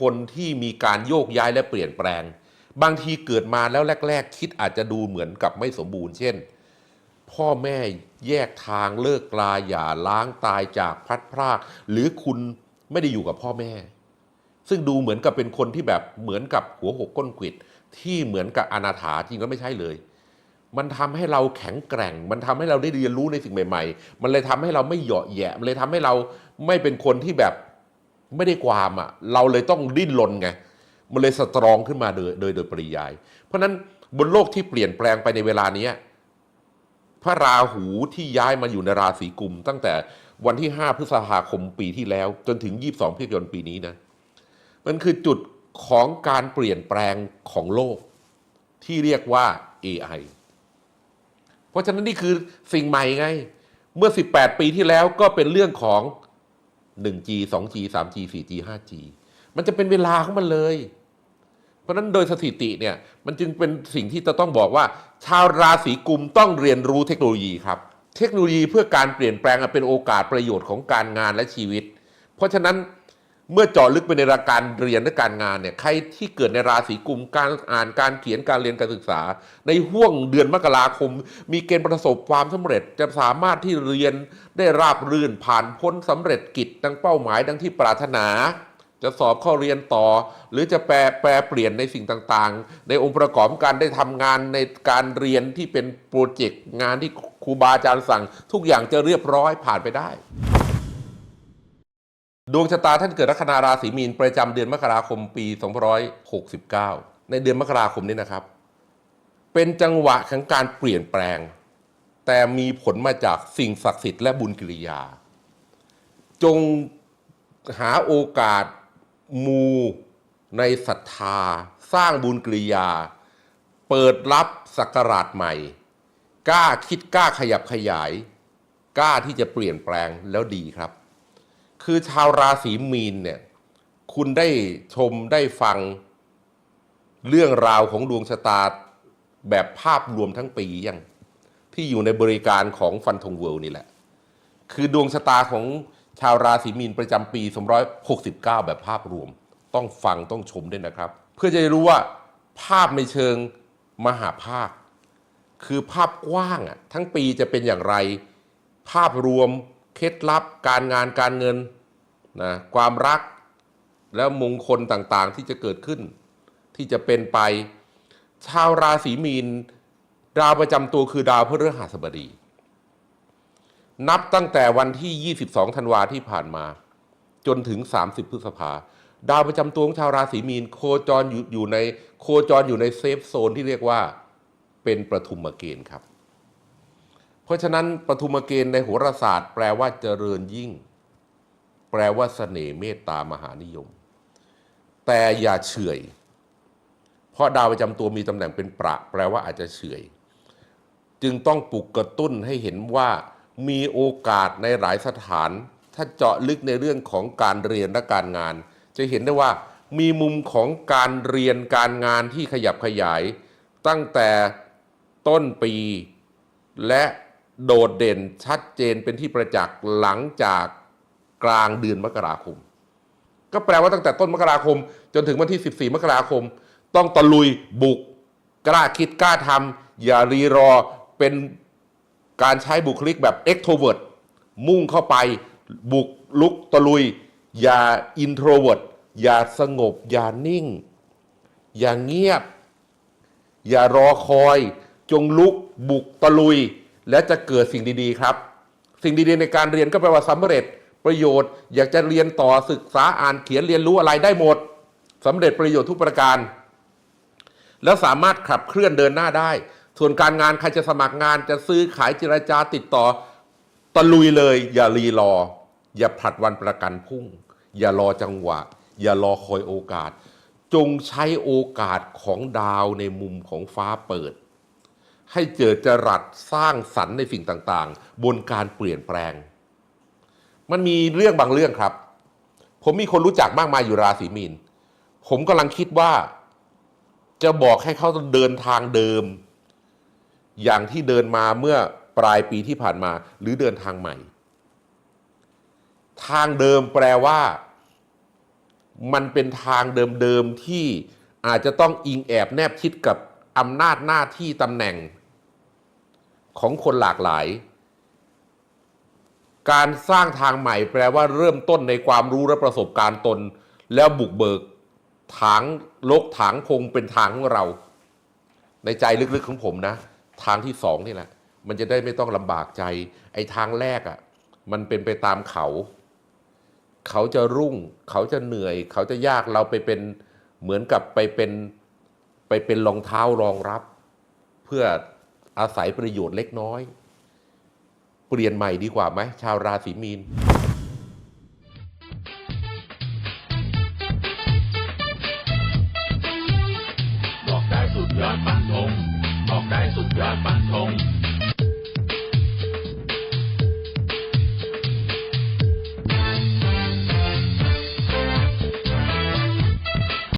คนที่มีการโยกย้ายและเปลี่ยนแปลง บางทีเกิดมาแล้วแรก ๆ คิดอาจจะดูเหมือนกับไม่สมบูรณ์ เช่น พ่อแม่แยกทางเลิกลาอย่าล้างตายจากพัดพราก หรือคุณไม่ได้อยู่กับพ่อแม่ ซึ่งดูเหมือนกับเป็นคนที่แบบเหมือนกับหัวหกก้นขวิดที่เหมือนกับอนาถาจริงก็ไม่ใช่เลย มันทำให้เราแข็งแกร่ง มันทำให้เราได้เรียนรู้ในสิ่งใหม่ ๆ มันเลยทำให้เราไม่เหยาะแยะมันเลยทำให้เราไม่เป็นคนที่แบบ ไม่ได้ความอะเราเลยต้องดิ้นรนไงมันเลยสตรองขึ้นมาโดยโดยโดยปริยาย เพราะนั้นบนโลกที่เปลี่ยนแปลงไปในเวลานี้พระราหูที่ย้ายมาอยู่ในราศีกุม ตั้งแต่วันที่ 5 พฤษภาคมปีที่แล้ว จนถึง 22พฤศจิกายนปีนี้นะมันคือจุดของการเปลี่ยนแปลงของโลก ที่เรียกว่า AI เพราะฉะนั้นนี่คือสิ่งใหม่ไง เมื่อ 18 ปีที่แล้วก็เป็นเรื่องของ 1G 2G 3G 4G 5G มันจะเป็นเวลาของมันเลย เพราะฉะนั้นโดยสถิติเนี่ยมันจึงเป็นสิ่งที่จะต้องบอกว่า ชาวราศีกุมต้องเรียนรู้เทคโนโลยีครับ เทคโนโลยีเพื่อการเปลี่ยนแปลงเป็นโอกาสประโยชน์ของการงานและชีวิต เพราะฉะนั้น เมื่อเจาะลึกไปในราการเรียนและการงานเนี่ยใครที่เกิดในราศีกุมการอ่านการเขียนการเรียนการศึกษา ในห่วงเดือนมกราคม มีเกณฑ์ประสบความสำเร็จจะสามารถที่เรียนได้ราบรื่นผ่านพ้นสำเร็จกิจดังเป้าหมายดังที่ปรารถนา จะสอบข้าเรียนต่อ หรือจะแปลแปลเปลี่ยนในสิ่งต่างๆ ในองค์ประกอบการได้ทำงานในการเรียนที่เป็นโปรเจกต์งานที่ครูบาอาจารย์สั่ง ทุกอย่างจะเรียบร้อยผ่านไปได้ ดวงชะตาท่านเกิดลัคนาราศีมีนประจำเดือนมกราคมปี2569 ในเดือนมกราคมนี้นะครับ เป็นจังหวะของการเปลี่ยนแปลง แต่มีผลมาจากสิ่งศักดิ์สิทธิ์และบุญกิริยา จงหาโอกาสมูในศรัทธา สร้างบุญกิริยา เปิดรับสักราชใหม่ กล้าคิดกล้าขยับขยาย กล้าที่จะเปลี่ยนแปลงแล้วดีครับ คือชาวราศีมีนเนี่ยคุณได้ชมได้ฟังเรื่องราวของดวงชะตาแบบภาพรวมทั้งปียังที่อยู่ในบริการของฟันธงเวิลด์นี่แหละ คือดวงชะตาของชาวราศีมีนประจำปี 269 แบบภาพรวม ต้องฟังต้องชมด้วยนะครับ เพื่อจะรู้ว่าภาพในเชิงมหาภาค คือภาพกว้างอะทั้งปีจะเป็นอย่างไร ภาพรวม เคล็ดลับการงานการเงินนะความรักแล้วมงคลต่างๆ ที่จะเกิดขึ้น ที่จะเป็นไป ชาวราศีมีน ดาวประจำตัวคือดาวพฤหัสบดี นับตั้งแต่วันที่ 22 ธันวาที่ผ่านมา จนถึง 30 พฤษภาดาวประจำตัวของชาวราศีมีน โคจรอยู่อยู่ในโคจรอยู่ในเซฟโซนที่เรียกว่าเป็นประทุมเกณฑ์ครับ เพราะฉะนั้นปฐุมเกณฑ์ในโหราศาสตร์ แปลว่าเจริญยิ่ง แปลว่าเสน่ห์เมตตามหานิยม แต่อย่าเฉยเพราะดาวประจำตัวมีตำแหน่งเป็นประ แปลว่าอาจจะเฉยจึงต้องปลุกกระตุ้นให้เห็นว่ามีโอกาสในหลายสถาน ถ้าเจาะลึกในเรื่องของการเรียนและการงาน จะเห็นได้ว่ามีมุมของการเรียนการงานที่ขยับขยาย ตั้งแต่ต้นปีและ โดดเด่นชัดเจนเป็นที่ประจักษ์หลังจากกลางเดือนมกราคม ก็แปลว่าตั้งแต่ต้นมกราคม จนถึงวันที่ 14 มกราคม ต้องตะลุยบุกกล้าคิดกล้าทำอย่ารีรอเป็นการใช้บุคลิกแบบ extrovert มุ่งเข้าไปบุกลุกตะลุย อย่า introvert อย่าสงบ อย่านิ่ง อย่าเงียบ อย่ารอคอย จงลุกบุกตะลุย และจะเกิดสิ่งดีๆครับ สิ่งดีๆในการเรียนก็แปลว่าสำเร็จประโยชน์ อยากจะเรียนต่อศึกษาอ่านเขียนเรียนรู้อะไรได้หมดสำเร็จประโยชน์ทุกประการ แล้วสามารถขับเคลื่อนเดินหน้าได้ ส่วนการงานใครจะสมัครงานจะซื้อขายเจรจาติดต่อตะลุยเลย อย่ารีรอ อย่าผลัดวันประกันพรุ่ง อย่ารอจังหวะ อย่ารอคอยโอกาส จงใช้โอกาสของดาวในมุมของฟ้าเปิด ให้เจอจรัสสร้างสรรค์ในสิ่งต่างๆ บนการเปลี่ยนแปลง มันมีเรื่องบางเรื่องครับ ผมมีคนรู้จักมากมายอยู่ราศีมีน ผมกำลังคิดว่า จะบอกให้เขาเดินทางเดิม อย่างที่เดินมาเมื่อปลายปีที่ผ่านมา หรือเดินทางใหม่ ทางเดิมแปลว่า มันเป็นทางเดิมๆที่อาจจะต้องอิงแอบแนบชิดกับอำนาจหน้าที่ตำแหน่ง ของคนหลากหลาย การสร้างทางใหม่แปลว่าเริ่มต้นในความรู้และประสบการณ์ตน แล้วบุกเบิกถางลกถางพงเป็นทางของเรา ในใจลึกๆของผมนะ ทางที่สองนี่แหละ มันจะได้ไม่ต้องลำบากใจ ไอ้ทางแรกอะ่ะ มันเป็นไปตามเขา เขาจะรุ่ง เขาจะเหนื่อย เขาจะยากเราไปเป็นเหมือนกับไปเป็นไปเป็นรองเท้ารองรับ เพื่อ อาศัยประโยชน์เล็กน้อยเปลี่ยนใหม่ดีกว่าไหมชาวราศีมีน